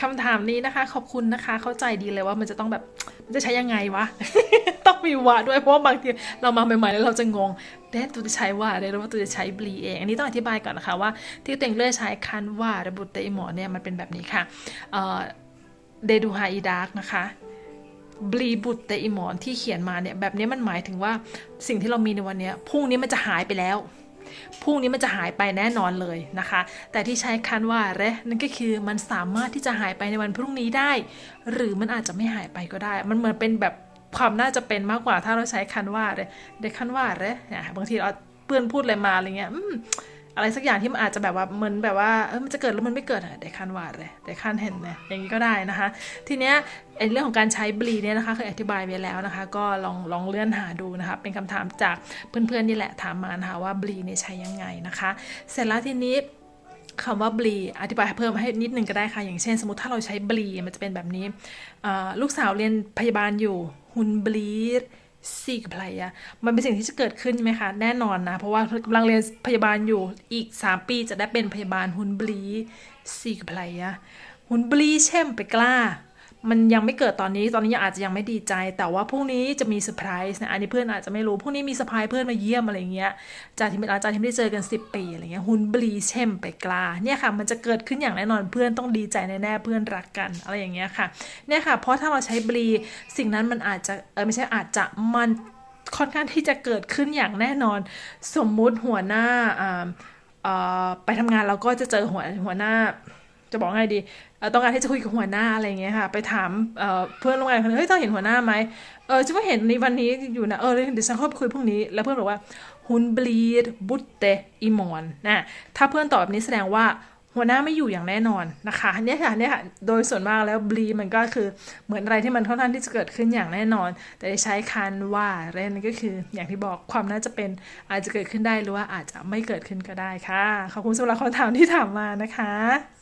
คำถามนี้นะคะ ขอบคุณนะคะ เข้าใจดีเลยว่ามันจะต้องแบบมันจะใช้ยังไงวะ ต้องมีวะด้วยเพราะว่าบางทีเรามาใหม่ๆแล้วเราจะงงเด้ตัวจะใช้ว่าอะไรหรือว่าตัวจะใช้บลีเอง อันนี้ต้องอธิบายก่อนนะคะว่า ที่ตัวเองเลือกใช้คันว่าระบุเตอิหมอเนี่ยมันเป็นแบบนี้ค่ะเดดูฮาอีดาร์กนะคะบลีบุตเตอิหมอนที่เขียนมาเนี่ยแบบนี้มันหมายถึงว่าสิ่งที่เรามีในวันนี้พรุ่งนี้มันจะหายไปแล้ว พรุ่งนี้มันจะหายไปแน่นอนเลยนะคะ แต่ที่ใช้คันว่าเรนั่นก็คือมันสามารถที่จะหายไปในวันพรุ่งนี้ได้ หรือมันอาจจะไม่หายไปก็ได้ มันเหมือนเป็นแบบความน่าจะเป็นมากกว่าถ้าเราใช้คันว่าเรเดคันว่าเรเนี่ยบางทีเราเพื่อนพูดอะไรมาอะไรเงี้ย อะไรสักอย่างที่มันอาจจะแบบว่าเหมือนแบบว่าเออมันจะเกิดแล้วมันไม่เกิดอะเดคันว่าเรเดคันเห็นเนี่ยอย่างนี้ก็ได้นะคะ ทีเนี้ยไอเรื่องของการใช้บลีเนี่ยนะคะเคยอธิบายไปแล้วนะคะ ก็ลองลองเลื่อนหาดูนะคะ เป็นคำถามจากเพื่อนๆนี่แหละถามมานะคะว่าบลีเนี่ยใช้ยังไงนะคะ เสร็จแล้วทีนี้คำว่าบลีอธิบายเพิ่มให้นิดนึงก็ได้ค่ะ อย่างเช่น สมมติถ้าเราใช้บลีมันจะเป็นแบบนี้ ลูกสาวเรียนพยาบาลอยู่ฮุนบลี ซีกพลายะมันเป็นสิ่งที่จะเกิดขึ้นใช่ไหมคะ แน่นอนนะ เพราะว่ากำลังเรียนพยาบาลอยู่อีก 3 ปีจะได้เป็นพยาบาลฮุนบลีซีกพลายะฮุนบลีเช่มไปกล้า มันยังไม่เกิดตอนนี้ตอนนี้ยังอาจจะยังไม่ดีใจ แต่ว่าพรุ่งนี้จะมีเซอร์ไพรส์นะอันนี้เพื่อนอาจจะไม่รู้พรุ่งนี้มีเซอร์ไพรส์เพื่อนมาเยี่ยมอะไรเงี้ยจากที่อาจารย์ที่ไม่ได้เจอกัน 10 ปีอะไรเงี้ยฮุนบลีเช่มไปกลาเนี่ยค่ะ มันจะเกิดขึ้นอย่างแน่นอนเพื่อนต้องดีใจแน่ๆเพื่อนรักกันอะไรอย่างเงี้ยค่ะเนี่ยค่ะ เพราะถ้าเราใช้บลีสิ่งนั้นมันอาจจะเออไม่ใช่อาจจะมันค่อนข้างที่จะเกิดขึ้นอย่างแน่นอน สมมุติหัวหน้าอ่าอ่อไปทำงานเราก็จะเจอหัวหัวหน้า จะบอกไงดีต้องการที่จะคุยกับหัวหน้าอะไรอย่างเงี้ยค่ะ ไปถามเเพื่อนร่วมงานคนนึงเฮ้ยเธอเห็นหัวหน้าไหมเออจะว่าเห็นในวันนี้อยู่นะเออเดี๋ยวฉันเข้าไปคุยพรุ่งนี้แล้วเพื่อนบอกว่าฮุนบลีดบุตเตอีมอนนะถ้าเพื่อนตอบแบบนี้แสดงว่าหัวหน้าไม่อยู่อย่างแน่นอนนะคะเนี่ยค่ะเนี่ยค่ะโดยส่วนมากแล้วบลีมันก็คือเหมือนอะไรที่มันค่อนข้างที่จะเกิดขึ้นอย่างแน่นอน แต่ใช้คันว่าเรนนก็คืออย่างที่บอกความน่าจะเป็นอาจจะเกิดขึ้นได้หรือว่าอาจจะไม่เกิดขึ้นก็ได้ค่ะ ขอบคุณสำหรับคำถามที่ถามมานะคะ